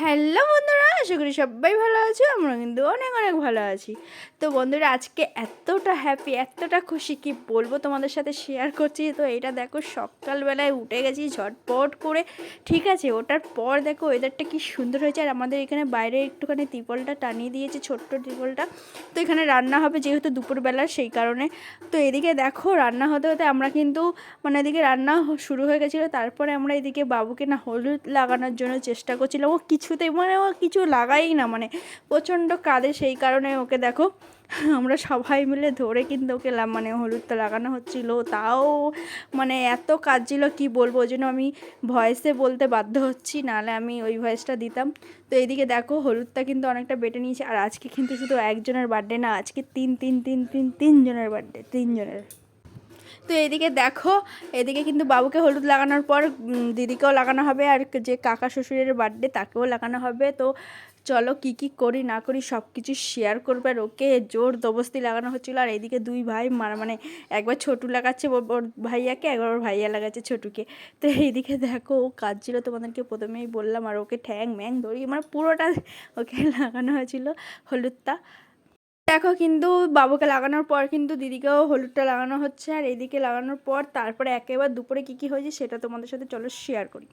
Hello বন্ধুরা, আশা করি সবাই ভালো আছে আমরা কিন্তু অনেক অনেক ভালো আছি। তো বন্ধুরা, আজকে এতটা হ্যাপি এতটা খুশি, কি বলব তোমাদের সাথে শেয়ার করছি। তো এটা দেখো, সকালবেলায় উঠে গেছি ঝটপট করে, ঠিক আছে? ওটার পর দেখো ওয়েদারটা কি সুন্দর হয়েছে, আর আমাদের এখানে বাইরে একটুখানি ত্রিপলটা টানিয়ে দিয়েছে, ছোট্ট ত্রিপলটা তো এখানে রান্না হবে যেহেতু দুপুরবেলা, সেই কারণে। তো এদিকে দেখো, রান্না হতে হতে আমরা কিন্তু মানে এদিকে রান্না শুরু হয়ে গেছিল, তারপরে আমরা এদিকে বাবুকে না হলুদ লাগানোর জন্য চেষ্টা করছিলাম। ও কিছুতেই মানে ও কিছু লাগাই না মানে প্রচণ্ড কাঁদে সেই কারণে ওকে দেখো, আমরা সবাই মিলে ধরে কিন্তু ওকে মানে হলুদটা লাগানো হচ্ছিল। তাও মানে এত কাঁদছিল, কি বলব ওই জন্য আমি ভয়েসে বলতে বাধ্য হচ্ছি, নাহলে আমি ওই ভয়েসটা দিতাম। তো এইদিকে দেখো, হলুদটা কিন্তু অনেকটা বেটে নিয়েছে, আর আজকে কিন্তু শুধু একজনের বার্থডে না, আজকে তিন তিন তিন তিন, তিনজনের বার্থডে তিনজনের। তো এদিকে দেখো, এদিকে কিন্তু বাবুকে হলুদ লাগানোর পর দিদিকেও লাগানো হবে আর যে কাকা শ্বশুরের বার্থডে তাকেও লাগানো হবে। তো চলো কি কি করি না করি সব কিছু শেয়ার করবে আর ওকে। জোর দবস্তি লাগানো হচ্ছিল আর এদিকে দুই ভাই মানে একবার ছোটু লাগাচ্ছে ওর ভাইয়াকে, একবার ওর ভাইয়া লাগাচ্ছে ছোটুকে। তো এইদিকে দেখো, ও কাঁদছিল তোমাদেরকে প্রথমেই বললাম আর ওকে ঠ্যাং ম্যাং ধরি মানে পুরোটা ওকে লাগানো হয়েছিল হলুদটা। দেখো কিন্তু বাবুকে লাগানোর পর কিন্তু দিদিকেও হলুদটা লাগানো হচ্ছে, আর এদিকে লাগানোর পর তারপরে একেবারে দুপুরে কী কী হয়েছে সেটা তোমাদের সাথে চলো শেয়ার করি।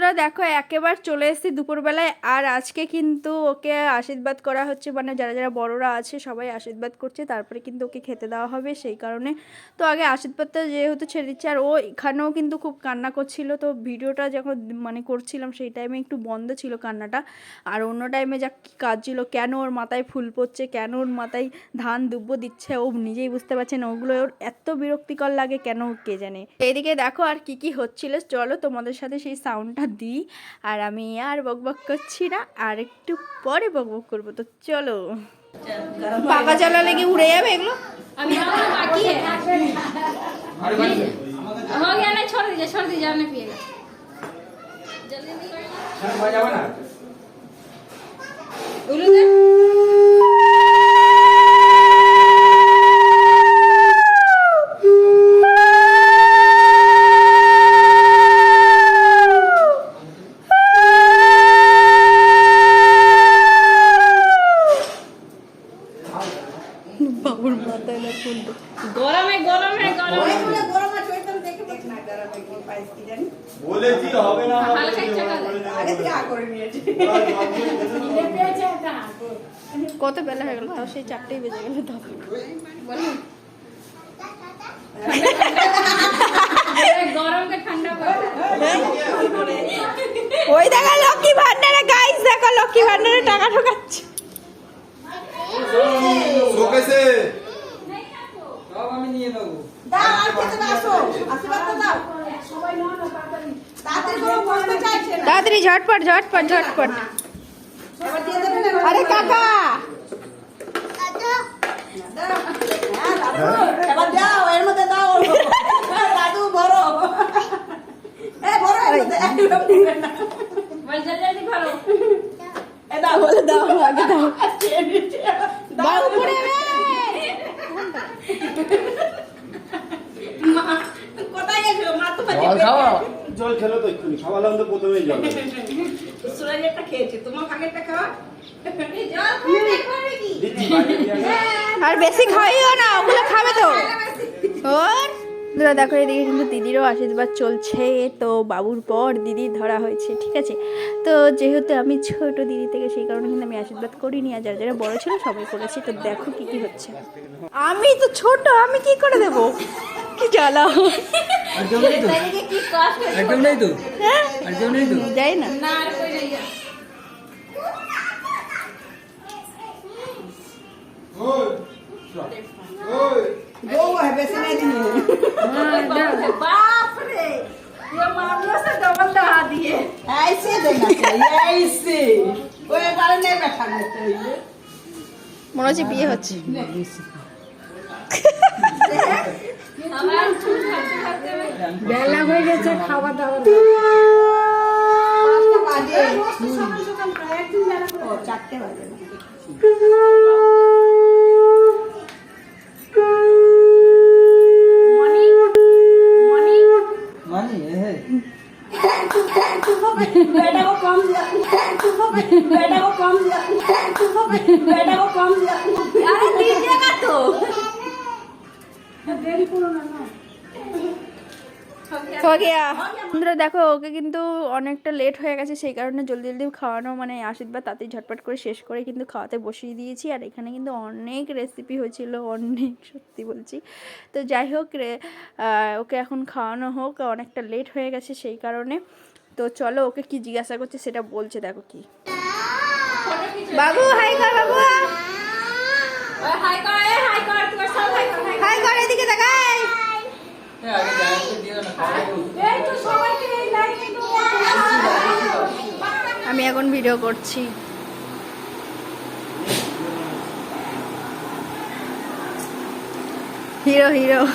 তোরা দেখো, একেবার চলে এসেছি দুপুরবেলায়। আর আজকে কিন্তু ওকে আশীর্বাদ করা হচ্ছে মানে যারা যারা বড়রা আছে, সবাই আশীর্বাদ করছে। তারপরে কিন্তু ওকে খেতে দেওয়া হবে সেই কারণে। তো আগে আশীর্বাদটা যেহেতু ছেড়ে দিচ্ছে, আর ও এখানেও কিন্তু খুব কান্না করছিল। তো ভিডিওটা যখন মানে করছিলাম, সেই টাইমে একটু বন্ধ ছিল কান্নাটা। আর অন্য টাইমে যা কাজ ছিল, কেন ওর মাথায় ফুল পড়ছে, কেন ওর মাথায় ধান দুব্বো দিচ্ছে, ও নিজেই বুঝতে পারছে না। ওগুলো ওর এত বিরক্তিকর লাগে, কেন কে জানে? এদিকে দেখো আর কি কি হচ্ছিল। চলো তোমাদের সাথে সেই সাউন্ডটা দিই আর আমি আর বকবক করছি না আর একটু পরে বকবক করবো তো চলো পাকা চালালে কি উড়ে যাবে এগুলো अभी हमारा बाकी है हो गया ना छोड़ दीजिए छोड़ दीजिए आपने पिएगा जल्दी उल्लू গরমে গরমে দেখ বলেছি হবে না কত বেলা হয়ে গেল? তাও সেই চারটেই বেজে গেল ওই দেখা লক্ষ্মী ভান্ডারে দেখো লক্ষ্মী ভান্ডারে টাকা ঢোকাচ্ছে। তাড়াতাড়ি। ঝটপট ঝটপট ঝটপট। আরে কাকা! এবার দাও এর জল খাওয়া। জল খেলো তো খাওয়া জল। আর বেশি খাইও না ওগুলো খাবে তো। ওর। বন্ধুরা দেখো এদিকে কিন্তু দিদিরও আশীর্বাদ চলছে। তো বাবুর পর দিদি ধরা হয়েছে ঠিক আছে? তো যেহেতু আমি ছোট দিদি থেকে সেই কারণে কিন্তু আমি আশীর্বাদ করিনি আর যারা যারা বড় ছিল সবাই করেছি। তো দেখো কি কি হচ্ছে। আমি তো ছোট আমি কি করে দেবো? কি জ্বালা तरीके की कष्ट है একদম নেই তো হ্যাঁ একদম নেই তো যাই না ना और कोई नहीं है বউ है বেশি नहीं दी बाप रे ये मामलों से डबल दहा दिए ऐसे देना चाहिए ऐसे वो एक बार नहीं बैठाना चाहिए মনে হচ্ছে বিয়ে হচ্ছে हमारा छूट खाते खाते में বেলা হয়ে গেছে খাওয়া দাওয়া বাজে ও চারটে বাজে मनी मनी মানি এ হে बेटा को कम बेटा को कम दिया बेटा को कम ফগিয়া বন্ধুরা দেখো ওকে কিন্তু অনেকটা লেট হয়ে গেছে সেই কারণে জলদি জলদি খাওয়ানো মানে আশীর্বাদ তাতেই ঝটপট করে শেষ করে কিন্তু খাওয়াতে বসিয়ে দিয়েছি। আর এখানে কিন্তু অনেক রেসিপি হয়েছিল অনেক সত্যি বলছি। তো যাই হোক ওকে এখন খাওয়ানো হোক অনেকটা লেট হয়ে গেছে সেই কারণে। তো চলো ওকে কি জিজ্ঞাসা করছে সেটা বলছে দেখো কি। বাবু হাই কর বাবু। হাই কর হাই কর তোর সব হাই কর হাই হাই কর এদিকে দেখাই এই তো সবাইকে এই লাইন কিন্তু আমি এখন ভিডিও করছি। Hero hero.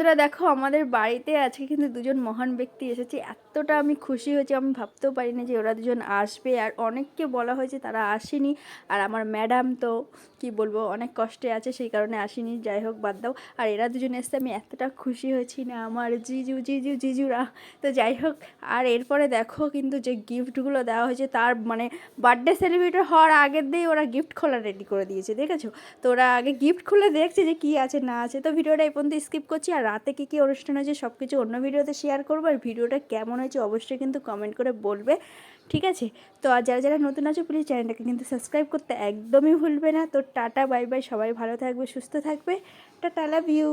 বন্ধুরা, দেখো আমাদের বাড়িতে আজকে কিন্তু দুজন মহান ব্যক্তি এসেছে। এতটা আমি খুশি হয়েছি, আমি ভাবতেও পারিনি যে ওরা দুজন আসবে। আর অনেককে বলা হয়েছে তারা আসেনি। আর আমার ম্যাডাম তো, কি বলব, অনেক কষ্টে আছে, সেই কারণে আসেনি। যাই হোক, বাদ দাও। আর এরা দুজন এসে আমি এতটা খুশি হয়েছি না আমার। জিজু জিজু, জিজুরা। তো যাই হোক, আর এরপরে দেখো কিন্তু যে গিফটগুলো দেওয়া হয়েছে, তার মানে বার্থডে সেলিব্রেট হওয়ার আগের দিয়েই ওরা গিফট খোলা রেডি করে দিয়েছে, দেখেছ? তো ওরা আগে গিফট খুলে দেখছে যে কী আছে, না আছে। তো ভিডিওটা এই পর্যন্ত স্কিপ করছি, আর রাতে কী কী অনুষ্ঠান হয়েছে সব কিছু অন্য ভিডিওতে শেয়ার করব আর ভিডিওটা কেমন হয়েছে অবশ্যই কিন্তু কমেন্ট করে বলবে। ঠিক আছে? তো আর যারা যারা নতুন আছে প্লিজ চ্যানেলটাকে কিন্তু সাবস্ক্রাইব করতে একদমই ভুলবে না। তো টাটা বাই বাই সবাই ভালো থাকবে, সুস্থ থাকবে। Tata love you